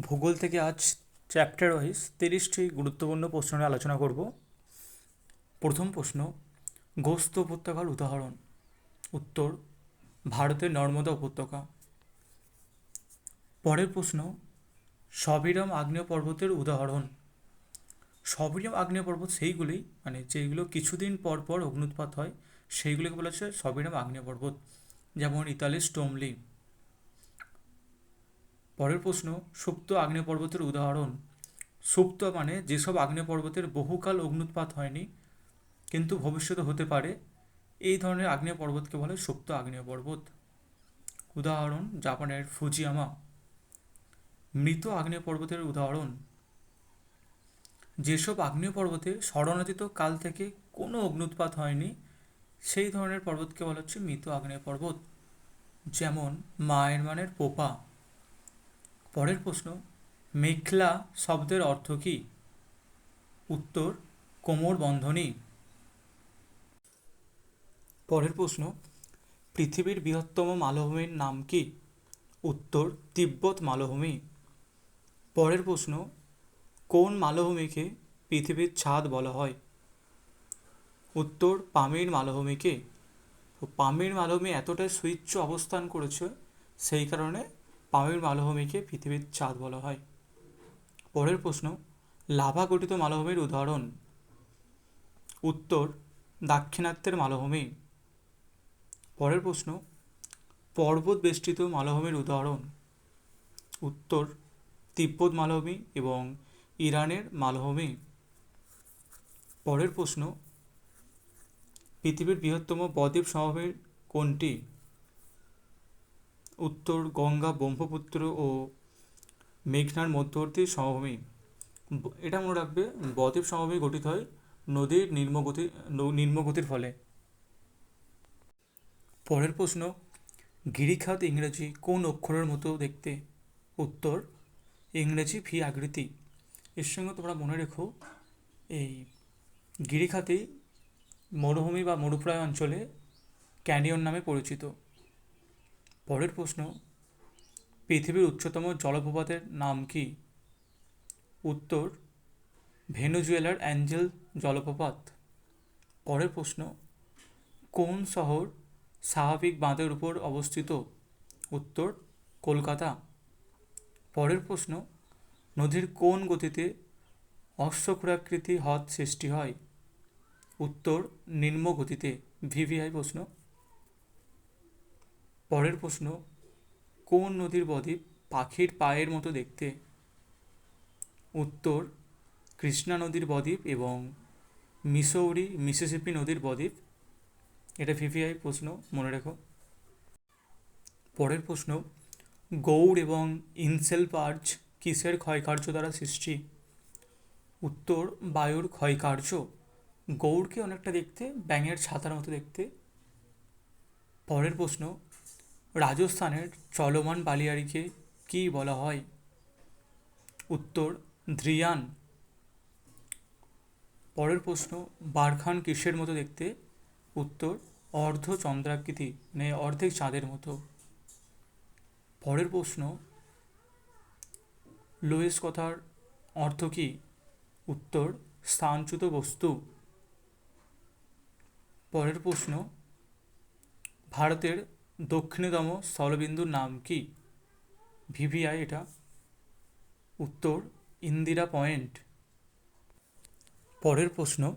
ভূগোল থেকে আজ চ্যাপ্টার ওয়াইজ তিরিশটি গুরুত্বপূর্ণ প্রশ্ন নিয়ে আলোচনা করব। প্রথম প্রশ্ন, গোস্ত উপত্যকার উদাহরণ। উত্তর, ভারতের নর্মদা উপত্যকা। পরের প্রশ্ন, সবিরম আগ্নেয় পর্বতের উদাহরণ। সবিরম আগ্নেয় পর্বত সেইগুলি মানে যেগুলো কিছুদিন পর পর অগ্নুৎপাত হয়, সেইগুলিকে বলা হচ্ছে সবিরম আগ্নেয় পর্বত। যেমন ইতালির স্টোমলি। পরের প্রশ্ন, সুপ্ত আগ্নেয় পর্বতের উদাহরণ। সুপ্ত মানে যেসব আগ্নেয় পর্বতের বহুকাল অগ্নুৎপাত হয়নি, কিন্তু ভবিষ্যতে হতে পারে, এই ধরনের আগ্নেয় পর্বতকে বলে সুপ্ত আগ্নেয় পর্বত উদাহরণ, জাপানের ফুজিয়ামা। মৃত আগ্নেয় পর্বতের উদাহরণ, যেসব আগ্নেয় পর্বতে স্মরণাতীত কাল থেকে কোনো অগ্নুৎপাত হয়নি, সেই ধরনের পর্বতকে বলা হচ্ছে মৃত আগ্নেয় পর্বত যেমন, মায়ের মানের পোপা। পরের প্রশ্ন, মেঘলা শব্দের অর্থ কী? উত্তর, কোমর বন্ধনী। পরের প্রশ্ন, পৃথিবীর বৃহত্তম মালভূমির নাম কি? উত্তর, তিব্বত মালভূমি। পরের প্রশ্ন, কোন মালভূমিকে পৃথিবীর ছাদ বলা হয়? উত্তর, পামির মালভূমিকে। পামির মালভূমি এতটাই সুইচ্ছ অবস্থান করেছে, সেই কারণে পামির মালভূমিকে পৃথিবীর চাঁদ বলা হয়। পরের প্রশ্ন, লাভা গঠিত মালভূমির উদাহরণ, উত্তর, দাক্ষিণাত্যের মালভূমি। পরের প্রশ্ন, পর্বত বেষ্টিত মালভূমির উদাহরণ, উত্তর, তিব্বত মালভূমি এবং ইরানের মালভূমি। পরের প্রশ্ন, পৃথিবীর বৃহত্তম বদ্বীপ সমভূমি কোনটি? উত্তর গঙ্গা, ব্রহ্মপুত্র ও মেঘনার মধ্যবর্তী সমভূমি। এটা মনে রাখবে, বদ্বীপ সমভূমি গঠিত হয় নদীর নিম্নগতি নিম্নগতির ফলে। পরের প্রশ্ন, গিরিখাত ইংরেজি কোন অক্ষরের মতো দেখতে? উত্তর, ইংরেজি ভি আকৃতি। এর সঙ্গে তোমরা মনে রেখো, এই গিরিখাতেই মরুভূমি বা মরুপ্রায় অঞ্চলে ক্যানিয়ন নামে পরিচিত। পরের প্রশ্ন, পৃথিবীর উচ্চতম জলপ্রপাতের নাম কি? উত্তর, ভেনুজুয়েলার অ্যাঞ্জেল জলপ্রপাত। পরের প্রশ্ন, কোন শহর স্বাভাবিক বাঁধের উপর অবস্থিত? উত্তর, কলকাতা। পরের প্রশ্ন, নদীর কোন গতিতে অশ্বক্ষুরাকৃতি হ্রদ সৃষ্টি হয়? উত্তর, নিম্ন গতিতে। ভিভিআই প্রশ্ন পরের প্রশ্ন, কোন নদীর বদ্বীপ পাখির পায়ের মতো দেখতে? উত্তর, কৃষ্ণা নদীর বদ্বীপ এবং মিসৌরি, মিসিসিপি নদীর বদ্বীপ। এটা ভিভিআই প্রশ্ন, মনে রেখো। পরের প্রশ্ন, গৌড় এবং ইনসেল পার্চ কিসের ক্ষয়কার্য দ্বারা সৃষ্টি? উত্তর, বায়ুর ক্ষয়কার্য। গৌড়কে অনেকটা দেখতে, ব্যাঙের ছাতার মতো দেখতে। পরের প্রশ্ন রাজস্থানের চলমান বালিয়াড়িকে কী বলা হয়? উত্তর, ধ্রিয়ান। পরের প্রশ্ন, বারখান কিসের মতো দেখতে? উত্তর, অর্ধ চন্দ্রাকৃতি মানে অর্ধেক চাঁদের মতো। পরের প্রশ্ন লোয়েস কথার অর্থ কী? উত্তর, স্থানচ্যুত বস্তু। পরের প্রশ্ন, ভারতের দক্ষিণতম স্থলবিন্দুর নাম কি? ভিভিআই, এটা উত্তর ইন্দিরা পয়েন্ট। পরের প্রশ্ন,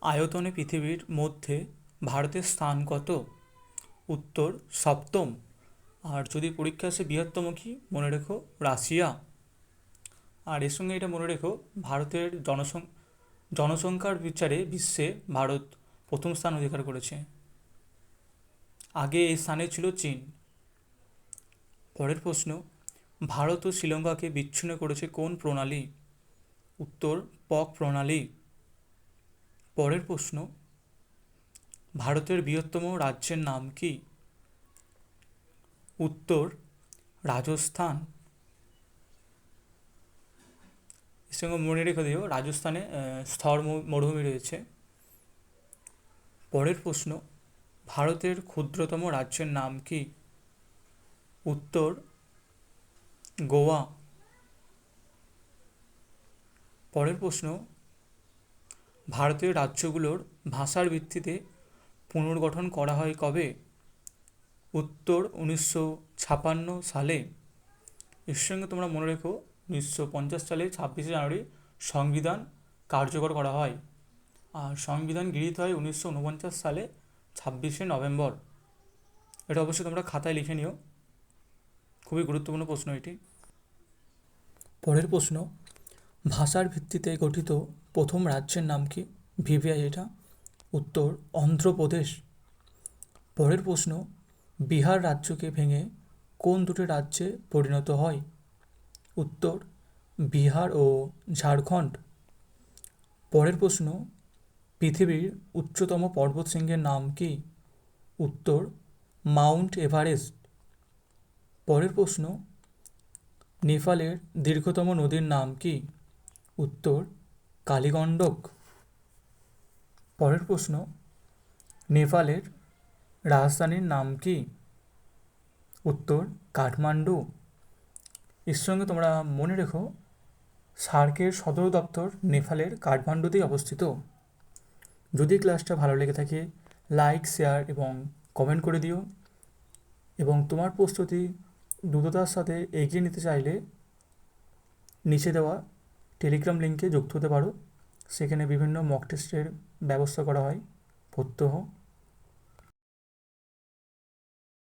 আয়তনে পৃথিবীর মধ্যে ভারতের স্থান কত? উত্তর, সপ্তম। আর যদি পরীক্ষা আসে বৃহত্তম কি? মনে রেখো, রাশিয়া। আর এর সঙ্গে এটা মনে রেখো, ভারতের জনসং, জনসংখ্যার বিচারে বিশ্বে ভারত প্রথম স্থান অধিকার করেছে। আগে এই স্থানে ছিল চীন। পরের প্রশ্ন, ভারত ও শ্রীলঙ্কাকে বিচ্ছিন্ন করেছে কোন প্রণালী? উত্তর, পক প্রণালী। পরের প্রশ্ন, ভারতের বৃহত্তম রাজ্যের নাম কি? উত্তর, রাজস্থান। সঙ্গে মনে রেখে দিও, রাজস্থানে স্থর মরুভূমি রয়েছে। পরের প্রশ্ন ভারতের ক্ষুদ্রতম রাজ্যের নাম কি? উত্তর, গোয়া। পরের প্রশ্ন, ভারতীয় রাজ্যগুলোর ভাষার ভিত্তিতে পুনর্গঠন করা হয় কবে? উত্তর, উনিশশো ছাপান্ন সালে। এর সঙ্গে তোমরা মনে রেখো, উনিশশো পঞ্চাশ সালে ছাব্বিশে জানুয়ারি সংবিধান কার্যকর করা হয়। আর সংবিধান গৃহীত হয় উনিশশো উনপঞ্চাশ সালে ছাব্বিশে নভেম্বর। এটা অবশ্যই তোমরা খাতায় লিখে নিও। খুবই গুরুত্বপূর্ণ প্রশ্ন এটি। পরের প্রশ্ন, ভাষার ভিত্তিতে গঠিত প্রথম রাজ্যের নাম কি? ভিভিআই এটা। উত্তর, অন্ধ্রপ্রদেশ। পরের প্রশ্ন, বিহার রাজ্যকে ভেঙে কোন দুটি রাজ্যে পরিণত হয়? উত্তর, বিহার ও ঝাড়খণ্ড। পরের প্রশ্ন পৃথিবীর উচ্চতম পর্বতশৃঙ্গের নাম কি? উত্তর, মাউন্ট এভারেস্ট। পরের প্রশ্ন, নেপালের দীর্ঘতম নদীর নাম কি? উত্তর, কালীগণ্ডক। পরের প্রশ্ন, নেপালের রাজধানীর নাম কি? উত্তর, কাঠমান্ডু। এর সঙ্গে তোমরা মনে রেখো, সার্কের সদর দপ্তর নেপালের কাঠমান্ডুতেই অবস্থিত। যদি ক্লাসটা ভালো লেগে থাকে লাইক শেয়ার এবং কমেন্ট করে দিও। এবং তোমার প্রস্তুতি দ্রুততার সাথে এগিয়ে নিতে চাইলে নিচে দেওয়া টেলিগ্রাম লিঙ্কে যুক্ত হতে পারো। সেখানে বিভিন্ন মক টেস্টের ব্যবস্থা করা হয়। প্রত্যহ